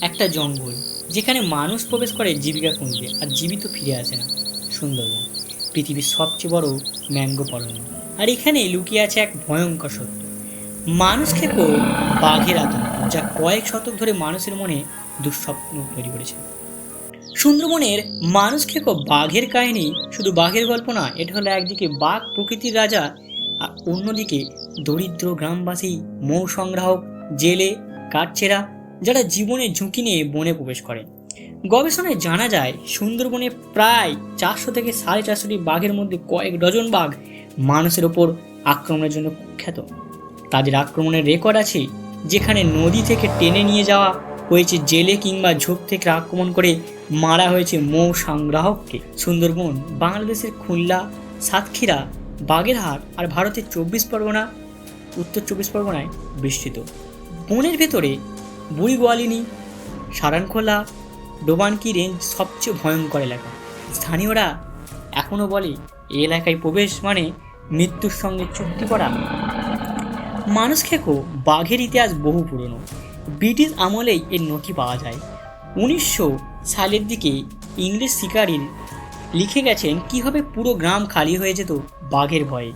একটা জঙ্গল যেখানে মানুষ প্রবেশ করে জীবিকা খুঁজতে আর জীবিত ফিরে আসে না, সুন্দরবন। পৃথিবীর সবচেয়ে বড় ম্যাঙ্গো পরণ্য আর এখানে লুকিয়ে আছে এক ভয়ঙ্কর সত্য। মানুষ খেকো বাঘের আতঙ্ক, যা কয়েক শতক ধরে মানুষের মনে দুঃস্বপ্ন তৈরি করেছে। সুন্দরবনের মানুষ খেকো বাঘের কাহিনী শুধু বাঘের গল্প না এটা হলো একদিকে বাঘ প্রকৃতির রাজা আর অন্যদিকে দরিদ্র গ্রামবাসী মৌ সংগ্রাহক জেলে কাঠছেরা যারা জীবনের ঝুঁকি নিয়ে বনে প্রবেশ করে। গবেষণায় জানা যায়, সুন্দরবনে প্রায় চারশো থেকে সাড়ে চারশোটি বাঘের মধ্যে কয়েক ডজন বাঘ মানুষের ওপর আক্রমণের জন্য কুখ্যাত। তাদের আক্রমণের রেকর্ড আছে, যেখানে নদী থেকে টেনে নিয়ে যাওয়া হয়েছে জেলে কিংবা ঝোপ থেকে আক্রমণ করে মারা হয়েছে মৌ সংগ্রাহককে। সুন্দরবন, বাংলাদেশের খুলনা, সাতক্ষীরা, বাগেরহাট আর ভারতের চব্বিশ পরগনা, উত্তর চব্বিশ পরগনায় বিস্তৃত। বনের ভেতরে বুড়িগোয়ালিনী সারানখোলা ডোবানকি রেঞ্জ সবচেয়ে ভয়ঙ্কর এলাকা। স্থানীয়রা এখনও বলে এই এলাকায় প্রবেশ মানে মৃত্যুর সঙ্গে চুক্তি করা। মানুষ খেকো, বাঘের ইতিহাস বহু পুরনো। ব্রিটিশ আমলেই এর নথি পাওয়া যায়। উনিশশো সালের দিকে ইংরেজ শিকারীর লিখে গেছেন, কীভাবে পুরো গ্রাম খালি হয়ে যেত বাঘের ভয়ে?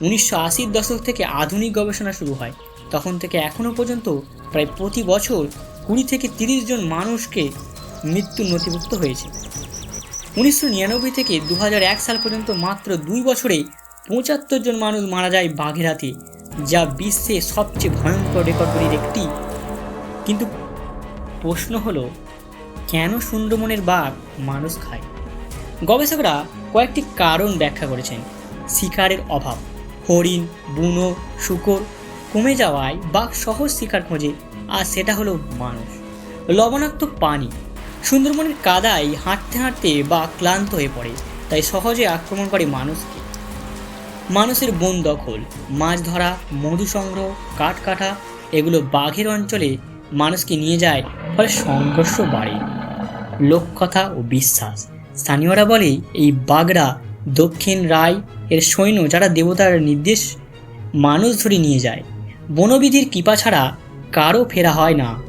উনিশশো আশির দশক থেকে আধুনিক গবেষণা শুরু হয়। তখন থেকে এখনও পর্যন্ত প্রায় প্রতি বছর কুড়ি থেকে তিরিশ জন মানুষকে মৃত্যু নথিভুক্ত হয়েছে। উনিশশো নিরানব্বই থেকে দু সাল পর্যন্ত মাত্র দুই বছরে পঁচাত্তর জন মানুষ মারা যায় বাঘের হাতে, যা বিশ্বে সবচেয়ে ভয়ঙ্কর রেকর্ডগুলির একটি। কিন্তু প্রশ্ন হলো, কেন সুন্দরবনের বাঘ মানুষ খায়? গবেষকরা কয়েকটি কারণ ব্যাখ্যা করেছেন। শিকারের অভাব, হরিণ, বুনো, শুকর কমে যাওয়ায় বাঘ সহজ শিকার খোঁজে, আর সেটা হলো মানুষ। লবণাক্ত পানি। সুন্দরবনের কাদায় হাঁটতে হাঁটতে বা ক্লান্ত হয়ে পড়ে, তাই সহজে আক্রমণ করে মানুষকে। মানুষের বন দখল, মাছ ধরা, মধু সংগ্রহ, কাঠ কাটা, এগুলো বাঘের অঞ্চলে মানুষকে নিয়ে যায়, ফলে সংঘর্ষ বাড়ে। লোককথা ও বিশ্বাস। স্থানীয়রা বলে, এই বাঘরা দক্ষিণ রায় এর সৈন্য যারা দেবতার নির্দেশ মানুষ ধরে নিয়ে যায় বনবিধির কৃপা ছাড়া কারও ফেরা হয় না।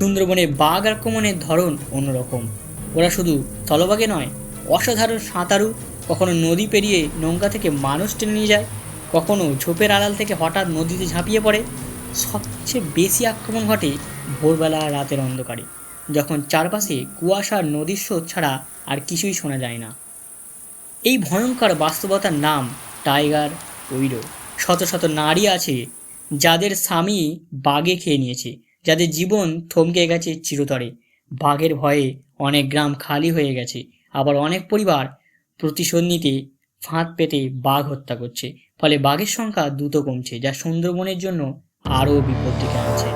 সুন্দরবনে বাঘ আক্রমণের ধরন অন্যরকম। ওরা শুধু স্থলবাগে নয়, অসাধারণ সাঁতারু, কখনো নদী পেরিয়ে নৌকা থেকে মানুষ টেনে নিয়ে যায়, কখনো ঝোপের আড়াল থেকে হঠাৎ নদীতে ঝাঁপিয়ে পড়ে। সবচেয়ে বেশি আক্রমণ ঘটে ভোরবেলা রাতের অন্ধকারে, যখন চারপাশে কুয়াশার নদীর স্রোত ছাড়া আর কিছুই শোনা যায় না। এই ভয়ঙ্কর বাস্তবতার নাম টাইগার উইডো শত শত নারী আছে যাদের স্বামী বাঘে খেয়ে নিয়েছে, যাদের জীবন থমকে গেছে চিরতরে। বাঘের ভয়ে অনেক গ্রাম খালি হয়ে গেছে, আবার অনেক পরিবার প্রতিশোধ নিতে ফাঁদ পেতে বাঘ হত্যা করছে। ফলে বাঘের সংখ্যা দ্রুত কমছে, যা সুন্দরবনের জন্য আরও বিপদ আনছে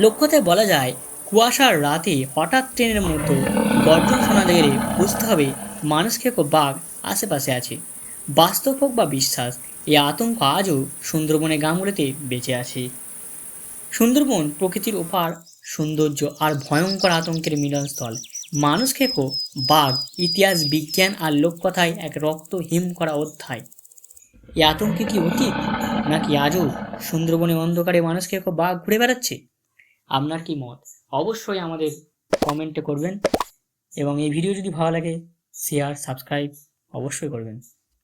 লক্ষ্যতে বলা যায়, কুয়াশার রাতে হঠাৎ ট্রেনের মতো গর্জন শোনা গেলে বুঝতে হবে, মানুষ খেকো বাঘ আশেপাশে আছে। বাস্তব হোক বা বিশ্বাস এই আতঙ্ক আজও সুন্দরবনের গ্রামগুলোতে বেঁচে আছে। সুন্দরবন প্রকৃতির ওপার সৌন্দর্য আর ভয়ঙ্কর আতঙ্কের মিলনস্থল। মানুষ খেকো, বাঘ, ইতিহাস, বিজ্ঞান আর লোককথায় এক রক্ত হিম করা অধ্যায়। এই আতঙ্কে কি অতীত, নাকি আজও সুন্দরবনে অন্ধকারে মানুষ খেকো, বাঘ ঘুরে বেড়াচ্ছে? আপনার কি মত? অবশ্যই আমাদের কমেন্টে করবেন এবং এই ভিডিও যদি ভালো লাগে শেয়ার সাবস্ক্রাইব অবশ্যই করবেন।